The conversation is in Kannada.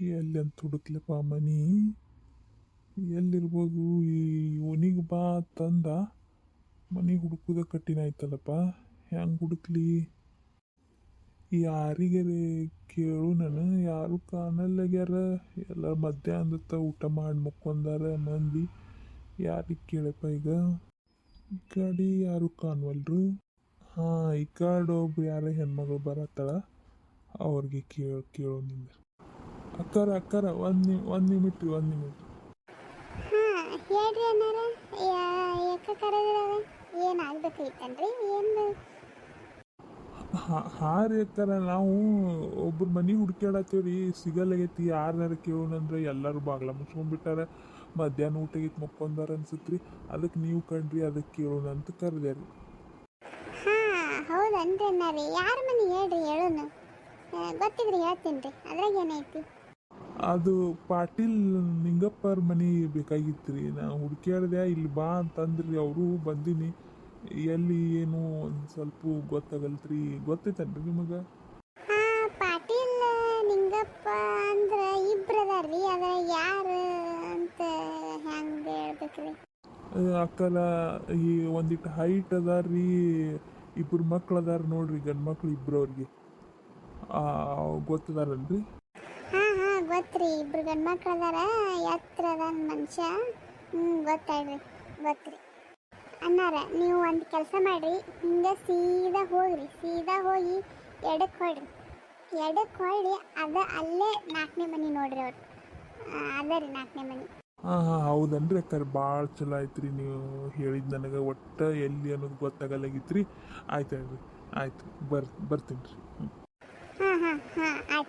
ಎಲ್ಲಿ ಅಂತ ಹುಡುಕ್ಲಪ್ಪ ಮನಿ? ಎಲ್ಲಿರ್ಬೋದು? ಈ ಓನಿಗೆ ಬಾ ತಂದ. ಮನೆ ಹುಡುಕುದ ಕಠಿಣ ಆಯ್ತಲ್ಲಪ್ಪ. ಹೆಂಗೆ ಹುಡುಕ್ಲಿ? ಯಾರಿಗರೆ ಕೇಳು ನಾನು. ಯಾರು ಕಾಣಲ್ಲಾಗ್ಯಾರ? ಎಲ್ಲ ಮಧ್ಯಾಹ್ನದ ಊಟ ಮಾಡಿ ಮುಕ್ಕೊಂಡಾರ ಮಂದಿ. ಯಾರಿಗೆ ಕೇಳಪ್ಪ ಈಗ? ಈ ಕಡೆ ಯಾರು ಕಾಣವಲ್ರು? ಹಾಂ, ಈ ಕಡೆ ಒಬ್ರು ಯಾರ ಹೆಣ್ಮಗಳು ಬರತ್ತಾಳ. ಅವ್ರಿಗೆ ಕೇಳು ಕೇಳೋ ನಿಂದ ಅಕ್ಕಾರ ಅಕ್ಕರ ಒಂದು ನಿ ಒಂದು ನಿಮಿಟ್ ರೀ ಒಂದು ನಿಮಿಟ್. ಹಾಂ ಹೇಳ್ರಿ ಅನ್ನಾರ ಯಾಕೆ ಕರೆದಿದ್ದಾವೆ ಏನು ಹಾಂ ರೀ ಅಕ್ಕಾರ ನಾವು ಒಬ್ರು ಮನೆ ಹುಡ್ಕ್ಯಾಡತ್ತೀವಿ ರೀ ಸಿಗಲ್ಲಾಗೈತಿ ಯಾರನ್ನಾರ ಕೇಳೋಣಂದ್ರೆ ಎಲ್ಲರೂ ಬಾಗ್ಲ ಮುಚ್ಕೊಂಡ್ಬಿಟ್ಟಾರ. ಮಧ್ಯಾಹ್ನ ಊಟಗಿತ್ತು ಮುಕ್ಕೊಂಡಾರ ಅನ್ಸುತ್ತೆ ರೀ ಅದಕ್ಕೆ ನೀವು ಕಣ್ರಿ ಅದಕ್ಕೆ ಕೇಳೋಣ ಅಂತ ಕರೆದೆ ರೀ ಹಾಂ ಹೌದನ್ರಿ ಅನ್ನಾರಿ ಯಾರ ಮನೆ ಹೇಳ್ರಿ ಹೇಳೋಣ. ಗೊತ್ತಿದ್ರಿ ಹೇಳ್ತೀನಿ ರೀ ಅದ್ರಾಗ ಏನೈತಿ ಅದು ಪಾಟೀಲ್ ನಿಂಗಪ್ಪರ ಮನೆ ಬೇಕಾಗಿತ್ತು ರೀ ನಾ ಹುಡ್ಕ್ಯಾಡ್ದೆ ಇಲ್ಲಿ ಬಾ ಅಂತಂದ್ರಿ. ಅವರು ಬಂದೀನಿ. ಎಲ್ಲಿ ಏನು ಒಂದು ಸ್ವಲ್ಪ ಗೊತ್ತಾಗಲ್ತ್ರಿ. ಗೊತ್ತೈತೇನ್ರಿ ನಿಮಗೆ? ಪಾಟೀಲ್ ನಿಂಗಪ್ಪ ಅಂದ್ರೆ ಇಬ್ರು ಅದಾರ್ರಿ. ಅದ ಯಾರು ಅಂತ ಹೆಂಗೆ ಹೇಳ್ಬೇಕ್ರಿ? ಅಕ್ಕಲ ಈ ಒಂದಿಟ್ಟು ಹೈಟ್ ಅದಾರ್ರಿ. ಇಬ್ರು ಮಕ್ಳು ಅದಾರ ನೋಡ್ರಿ ಗಂಡು ಮಕ್ಳು ಇಬ್ರು ಅವ್ರಿಗೆ. ಗೊತ್ತದಾರಲ್ರಿ ಗೊತ್ತ್ರಿ ಇಬ್ರು ಗಂಡು ಮಕ್ಳು ಅದಾರ ಎತ್ತರ ಅದಾನ ಮನುಷ್ಯ. ಹ್ಞೂ ಗೊತ್ತಾಯ್ರಿ ಗೊತ್ತ್ರಿ. ಅನ್ನಾರ ನೀವು ಒಂದು ಕೆಲಸ ಮಾಡ್ರಿ ಹಿಂಗೆ ಸೀದಾ ಹೋಗ್ರಿ ಸೀದಾ ಹೋಗಿ ಎಡಕ್ಕೆ ಹೊಡ್ರಿ. ಎಡಕ್ಕೆ ಹೊಳ್ಳಿ ಅದ ಅಲ್ಲೇ ನಾಲ್ಕನೇ ಮನೆ ನೋಡ್ರಿ ಅವ್ರು. ಅದ ರೀ ನಾಲ್ಕನೇ ಮನೆ. ಹಾಂ ಹಾಂ ಹೌದನ್ರಿ ಅಕ್ಕ ಭಾಳ ಚಲೋ ಆಯ್ತು ರೀ ನೀವು ಹೇಳಿದ ನನಗೆ ಒಟ್ಟು ಎಲ್ಲಿ ಅನ್ನೋದು ಗೊತ್ತಾಗಲ್ಲಾಗಿತ್ತು ರೀ ಆಯ್ತು ಹೇಳ್ರಿ ಆಯ್ತು ಬರ್ ಬರ್ತೀನಿ ರೀ. ಹಾಂ ಹಾಂ ಹಾಂ ಆಯ್ತು.